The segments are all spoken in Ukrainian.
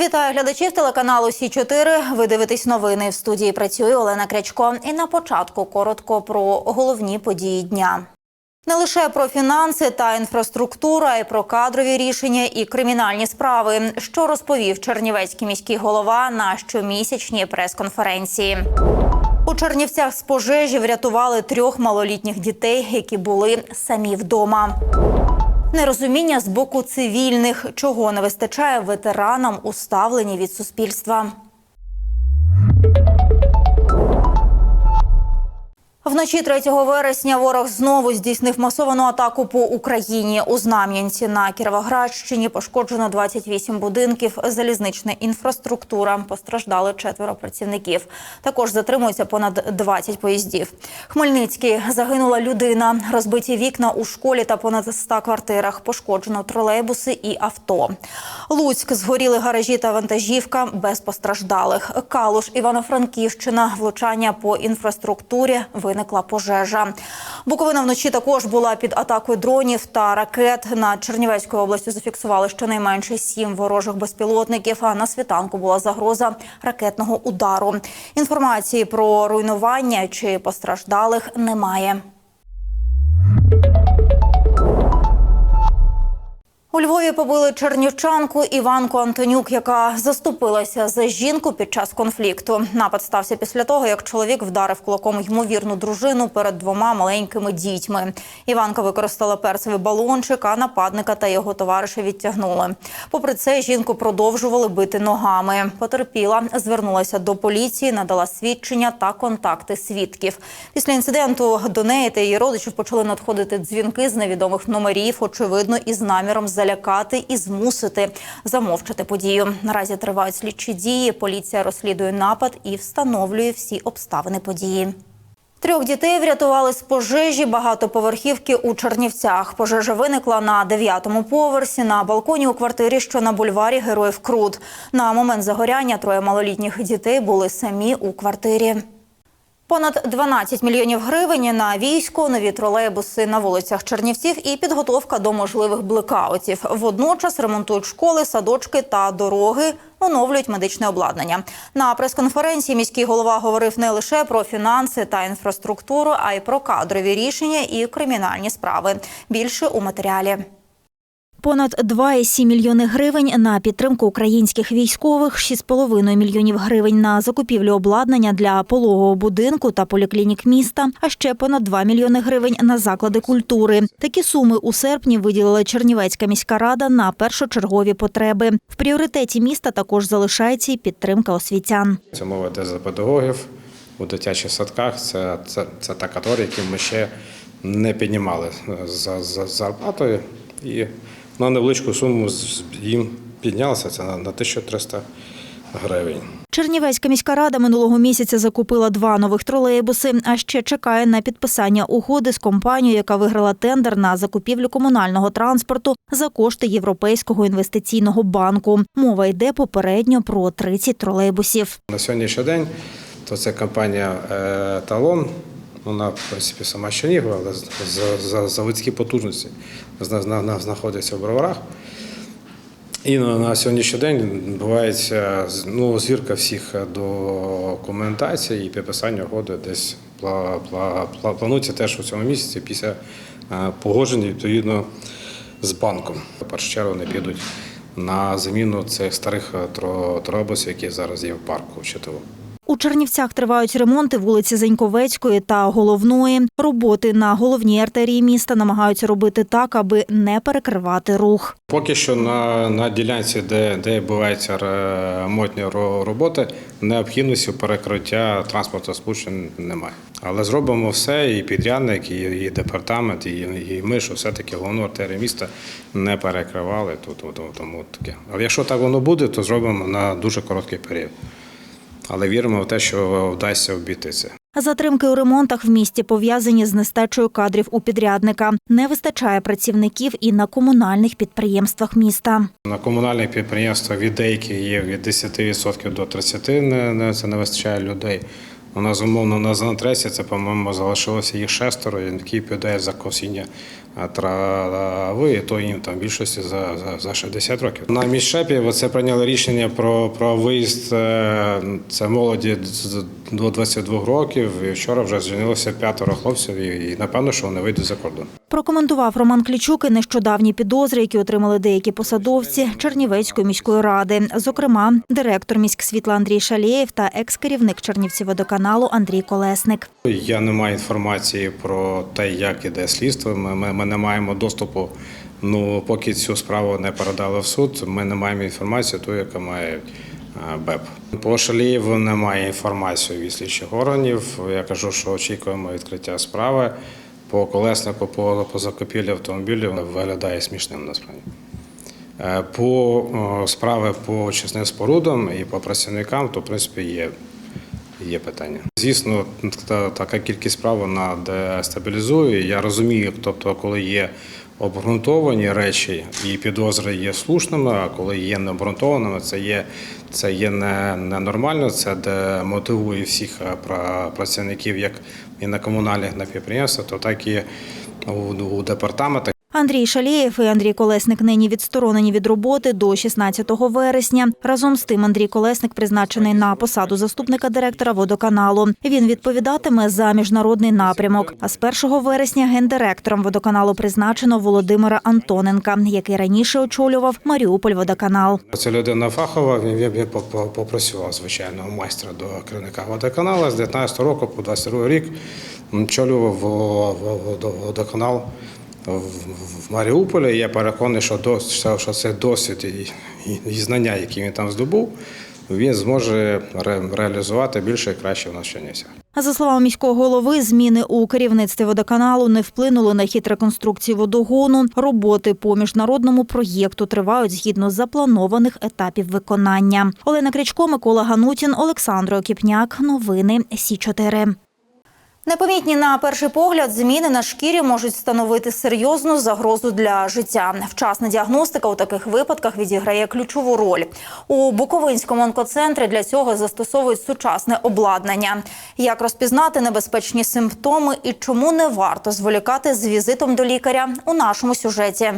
Вітаю глядачів телеканалу Сі 4 Ви дивитесь новини. В студії працює Олена Крячко. І на початку коротко про головні події дня. Не лише про фінанси та інфраструктуру, а й про кадрові рішення і кримінальні справи, що розповів Чернівецький міський голова на щомісячній прес-конференції. У Чернівцях з пожежі врятували трьох малолітніх дітей, які були самі вдома. Нерозуміння з боку цивільних, чого не вистачає ветеранам у ставленні від суспільства. Вночі 3 вересня ворог знову здійснив масовану атаку по Україні. У Знам'янці на Кіровоградщині пошкоджено 28 будинків, залізнична інфраструктура. Постраждали четверо працівників. Також затримується понад 20 поїздів. Хмельницький загинула людина, розбиті вікна у школі та понад 100 квартирах. Пошкоджено тролейбуси і авто. Луцьк згоріли гаражі та вантажівка без постраждалих. Калуш, Івано-Франківщина, влучання по інфраструктурі виникла пожежа. Буковина вночі також була під атакою дронів та ракет. На Чернівецької області зафіксували щонайменше сім ворожих безпілотників. А на світанку була загроза ракетного удару. Інформації про руйнування чи постраждалих немає. У Львові побили чернівчанку Іванку Антонюк, яка заступилася за жінку під час конфлікту. Напад стався після того, як чоловік вдарив кулаком ймовірну дружину перед двома маленькими дітьми. Іванка використала перцевий балончик, а нападника та його товариша відтягнули. Попри це, жінку продовжували бити ногами. Потерпіла, звернулася до поліції, надала свідчення та контакти свідків. Після інциденту до неї та її родичів почали надходити дзвінки з невідомих номерів, очевидно, із наміром залякати і змусити замовчати подію. Наразі тривають слідчі дії. Поліція розслідує напад і встановлює всі обставини події. Трьох дітей врятували з пожежі багатоповерхівки у Чернівцях. Пожежа виникла на дев'ятому поверсі на балконі у квартирі, що на бульварі Героїв Крут. На момент загоряння троє малолітніх дітей були самі у квартирі. Понад 12 мільйонів гривень на військо, нові тролейбуси на вулицях Чернівців і підготовка до можливих блекаутів. Водночас ремонтують школи, садочки та дороги, оновлюють медичне обладнання. На прес-конференції міський голова говорив не лише про фінанси та інфраструктуру, а й про кадрові рішення і кримінальні справи. Більше у матеріалі. Понад 2,7 мільйони гривень на підтримку українських військових, 6,5 мільйонів гривень на закупівлю обладнання для пологового будинку та поліклінік міста, а ще понад 2 мільйони гривень на заклади культури. Такі суми у серпні виділила Чернівецька міська рада на першочергові потреби. В пріоритеті міста також залишається і підтримка освітян. Це мова йде за педагогів у дитячих садках. Це, це, це та категорія, які ми ще не піднімали за, за зарплатою. І на невеличку суму їм піднялося це на, на 1300 гривень. Чернівецька міська рада минулого місяця закупила два нових тролейбуси, а ще чекає на підписання угоди з компанією, яка виграла тендер на закупівлю комунального транспорту за кошти Європейського інвестиційного банку. Мова йде попередньо про 30 тролейбусів. На сьогоднішній день то це компанія е, Талон. Вона, в принципі, сама Чернігова, але за заводські потужності зна- зна- зна- знаходиться в броварах. І на, сьогоднішній день відбувається ну, звірка всіх документацій і підписання угоди десь пла, пла, пла, планується теж у цьому місяці після е, погодження відповідно з банком. В першу чергу вони підуть на заміну цих старих е, тро- тролейбусів, які зараз є в парку в ЧТУ. У Чернівцях тривають ремонти вулиці Зеньковецької та Головної. Роботи на головній артерії міста намагаються робити так, аби не перекривати рух. Поки що на, на ділянці, де, де відбуваються ремонтні ро- роботи, необхідності перекриття транспорту сполучень немає. Але зробимо все, і підрядник, і, і департамент, і, і ми, що все-таки головну артерію міста не перекривали. Тут, тому таке. Але якщо так воно буде, то зробимо на дуже короткий період. Але віримо в те, що вдасться обійти це. Затримки у ремонтах в місті пов'язані з нестачею кадрів у підрядника. Не вистачає працівників і на комунальних підприємствах міста. На комунальних підприємствах від деяких є від 10% до 30% не, не, це не вистачає людей. У нас умовно на занатресі це, по-моєму, залишилося їх шестеро, які піде за косіння трави, то їм там більшості за, за, за 60 років. На міщепі це прийняли рішення про, про виїзд е, це молоді до 22 років. І вчора вже звільнилося п'ятеро хлопців, і напевно, що вони вийдуть за кордон. Прокоментував Роман Клічук і нещодавні підозри, які отримали деякі посадовці Чернівецької міської ради, зокрема, директор міськсвітла Андрій Шалєєв та екс-керівник Чернівціводоканалу Андрій Колесник. Я не маю інформації про те, як іде слідство. Ми, ми, ми не маємо доступу. Ну, поки цю справу не передали в суд, ми не маємо інформації, ту, яка має БЕП. По Шалієву немає інформації від слідчих органів. Я кажу, що очікуємо відкриття справи. По колеснику, по, по закупівлі автомобілів виглядає смішним насправді. Е, По о, справи по очисним спорудам і по працівникам, то в принципі є, є питання. Звісно, та, така кількість справ вона дестабілізує. Я розумію, тобто, коли є обґрунтовані речі і підозри є слушними, а коли є необґрунтованими, це є, це є не, ненормально, це демотивує всіх е, працівників як і на комунальних на підприємствах, то так і у, департаментах. Андрій Шалєєв і Андрій Колесник нині відсторонені від роботи до 16 вересня. Разом з тим Андрій Колесник призначений на посаду заступника директора водоканалу. Він відповідатиме за міжнародний напрямок. А з 1 вересня гендиректором водоканалу призначено Володимира Антоненка, який раніше очолював Маріуполь водоканал. Це людина фахова, він він- він поп- попрацював, звичайно, майстра до керівника водоканалу. З 19 року по 22 рік очолював во- во- во- водоканал в- Маріуполі. Я переконаний, що дос- що- це досвід і, і, знання, які він там здобув, він зможе ре- реалізувати більше і краще в нас. За словами міського голови, зміни у керівництві водоканалу не вплинули на хід реконструкції водогону. Роботи по міжнародному проєкту тривають згідно запланованих етапів виконання. Олена Крячко, Микола Ганутін, Олександр Окіпняк. Новини Сі 4 Непомітні на перший погляд зміни на шкірі можуть становити серйозну загрозу для життя. Вчасна діагностика у таких випадках відіграє ключову роль. У Буковинському онкоцентрі для цього застосовують сучасне обладнання. Як розпізнати небезпечні симптоми і чому не варто зволікати з візитом до лікаря у нашому сюжеті.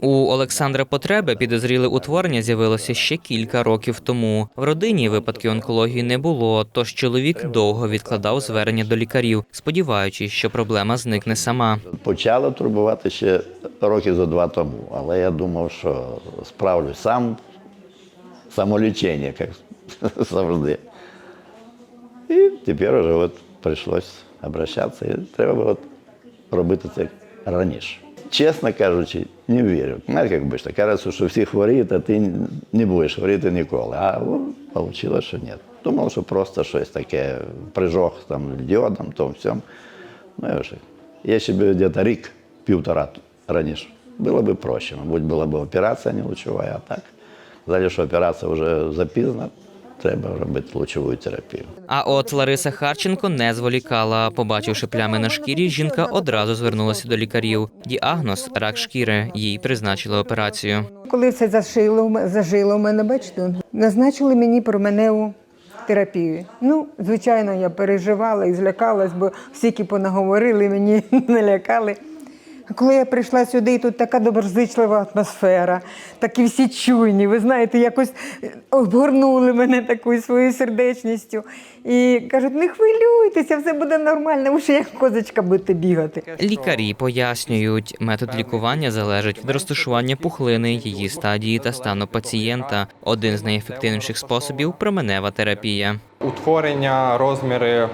У Олександра Потреби підозріле утворення з'явилося ще кілька років тому. В родині випадків онкології не було, тож чоловік довго відкладав звернення до лікарів, сподіваючись, що проблема зникне сама. Почало турбувати ще роки за два тому, але я думав, що справлюсь сам, самолічення, як завжди. І тепер вже от прийшлось обращатися, треба було робити це раніше. Чесно кажучи, не вірю. Знаєте, як обично, кажуть, що всі хворіють, а ти не будеш хворіти ніколи. А вийшло, що ні. Думав, що просто щось таке, прижог там діодом, то всьому. Ну, я вже. Якщо б десь рік, півтора раніше, було б проще. Мабуть, була б операція не лучова, а так. Взагалі, що операція вже запізна, треба робити лучову терапію. А от Лариса Харченко не зволікала. Побачивши плями на шкірі, жінка одразу звернулася до лікарів. Діагноз рак шкіри. Їй призначили операцію. Коли все ме- зажило мене, бачите, назначили мені променеву терапію. Ну, звичайно, я переживала і злякалась, бо всі, всіки понаговорили, мені налякали. Коли я прийшла сюди, і тут така доброзичлива атмосфера, такі всі чуйні, ви знаєте, якось обгорнули мене такою своєю сердечністю. І кажуть, не хвилюйтеся, все буде нормально, ви ще як козочка будете бігати. Лікарі пояснюють, метод лікування залежить від розташування пухлини, її стадії та стану пацієнта. Один з найефективніших способів променева терапія. Утворення розміри е,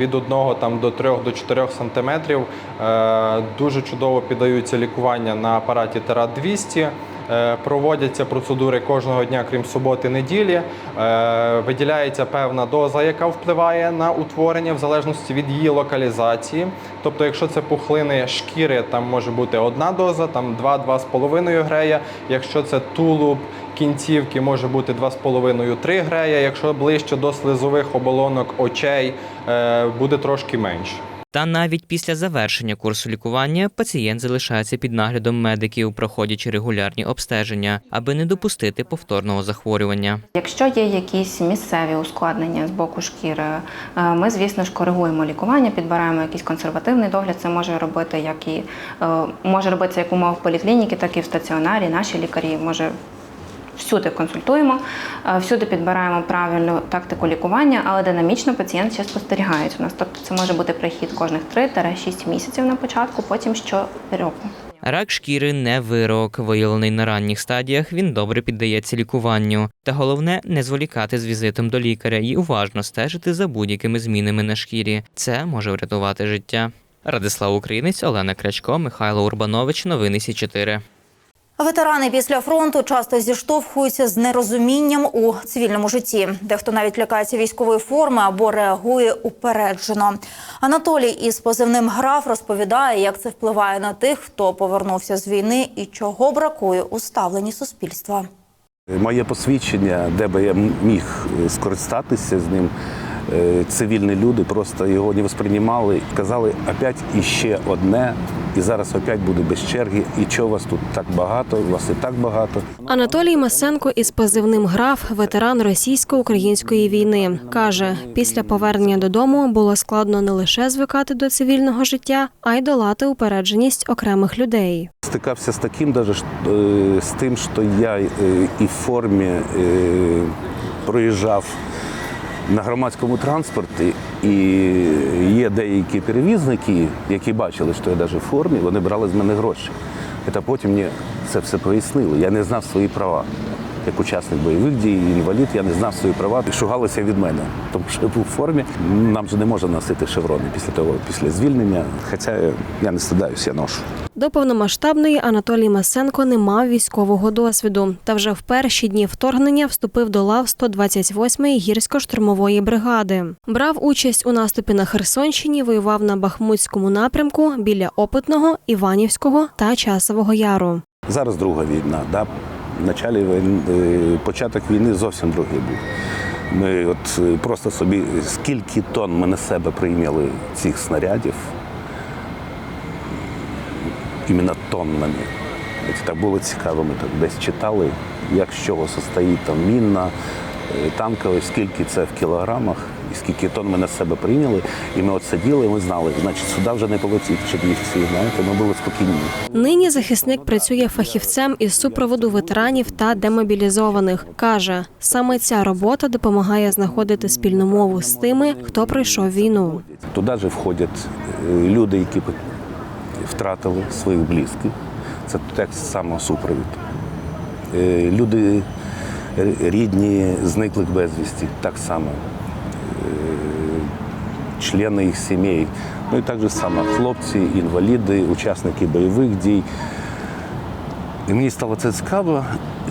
від 1 там, до 3 до 4 сантиметрів е, дуже чудово піддаються лікування на апараті Тера 200. Е, Проводяться процедури кожного дня, крім суботи, неділі. Е, Виділяється певна доза, яка впливає на утворення в залежності від її локалізації. Тобто, якщо це пухлини шкіри, там може бути одна доза, там 2-2,5 грея. Якщо це тулуб, кінцівки може бути 2,5-3 грея. Якщо ближче до слизових оболонок очей, е, буде трошки менше. Та навіть після завершення курсу лікування пацієнт залишається під наглядом медиків, проходячи регулярні обстеження, аби не допустити повторного захворювання. Якщо є якісь місцеві ускладнення з боку шкіри, е, ми, звісно ж, коригуємо лікування, підбираємо якийсь консервативний догляд. Це може робити як і е, може робитися як умов в поліклініці, так і в стаціонарі. Наші лікарі може. Всюди консультуємо, е, всюди підбираємо правильну тактику лікування, але динамічно пацієнт ще спостерігається у нас. Тобто це може бути прихід кожних 3-6 місяців на початку, потім щороку. Рак шкіри не вирок. Виявлений на ранніх стадіях, він добре піддається лікуванню. Та головне не зволікати з візитом до лікаря і уважно стежити за будь-якими змінами на шкірі. Це може врятувати життя. Радислав Українець, Олена Крячко, Михайло Урбанович. Новини Сі 4 Ветерани після фронту часто зіштовхуються з нерозумінням у цивільному житті. Дехто навіть лякається військової форми або реагує упереджено. Анатолій із позивним граф розповідає, як це впливає на тих, хто повернувся з війни і чого бракує у ставленні суспільства. Моє посвідчення, де би я міг скористатися з ним, е, цивільні люди просто його не восприймали. Казали, опять іще одне, і зараз опять буде без черги. І чого вас тут так багато? Вас і так багато. Анатолій Масенко із позивним граф, ветеран російсько-української війни, каже: після повернення додому було складно не лише звикати до цивільного життя, а й долати упередженість окремих людей. Стикався з таким, даже, е, з тим, що я е, і в формі е, проїжджав на громадському транспорті, і є деякі перевізники, які бачили, що я навіть в формі, вони брали з мене гроші. Та потім мені це все пояснили. Я не знав свої права. Як учасник бойових дій, інвалід, я не знав свої права і шугалися від мене, тому що я був в формі. Нам же не можна носити шеврони після того, після звільнення. Хоча я не стидаюся, я ношу. До повномасштабної Анатолій Масенко не мав військового досвіду, та вже в перші дні вторгнення вступив до лав 128-ї гірсько-штурмової бригади. Брав участь у наступі на Херсонщині, воював на Бахмутському напрямку біля Опитного, Іванівського та Часового Яру. Зараз друга війна. Да? Началі війни, е, початок війни зовсім другий був. Ми от е, просто собі скільки тонн ми на себе прийняли цих снарядів, іменно тоннами. От Так було цікаво, ми так десь читали, як з чого состоїть там мінна, е, танкова, скільки це в кілограмах, і скільки тонн ми на себе прийняли. І ми от сиділи, і ми знали, значить, сюди вже не полетіть чернівці, знаєте, ми були спокійні. Нині захисник працює фахівцем із супроводу ветеранів та демобілізованих. каже, саме ця робота допомагає знаходити спільну мову з тими, хто пройшов війну. Туди ж входять е, люди, які втратили своїх близьких. Це так само супровід. Е, Люди рідні, зниклих безвісті, так само. Е, Члени їх сімей. Ну і так же само хлопці, інваліди, учасники бойових дій. І мені стало це цікаво,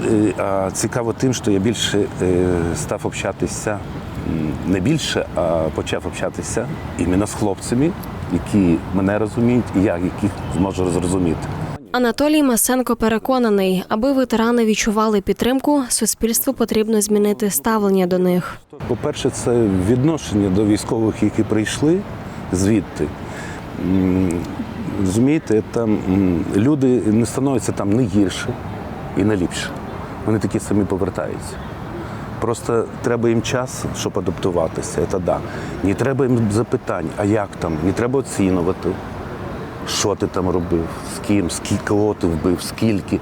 е, а цікаво тим, що я більше е, став общатися, не більше, а почав общатися іменно з хлопцями, які мене розуміють, і я яких зможу зрозуміти. Анатолій Масенко переконаний, аби ветерани відчували підтримку, суспільству потрібно змінити ставлення до них. По-перше, це відношення до військових, які прийшли звідти. М, Розумієте, там люди не становляться там не гірше і не ліпше. Вони такі самі повертаються. Просто треба їм час, щоб адаптуватися. Це да. Не треба їм запитань, а як там? Не треба оцінювати, що ти там робив, з ким, скільки кого ти вбив, скільки.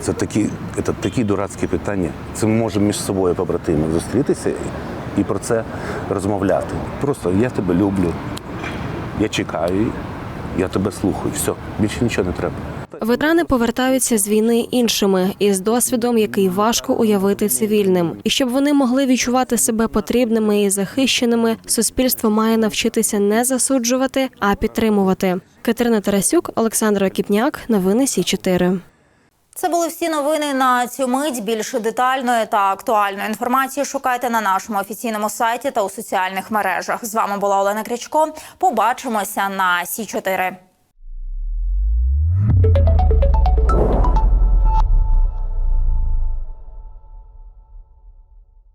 Це такі, це такі дурацькі питання. Це ми можемо між собою побратими зустрітися і про це розмовляти. Просто я тебе люблю, я чекаю, я тебе слухаю. Все, більше нічого не треба. Ветерани повертаються з війни іншими із досвідом, який важко уявити цивільним. І щоб вони могли відчувати себе потрібними і захищеними, суспільство має навчитися не засуджувати, а підтримувати. Катерина Тарасюк, Олександр Кіпняк, новини Сі 4 Це були всі новини на цю мить. Більше детальної та актуальної інформації шукайте на нашому офіційному сайті та у соціальних мережах. З вами була Олена Крячко. Побачимося на Сі 4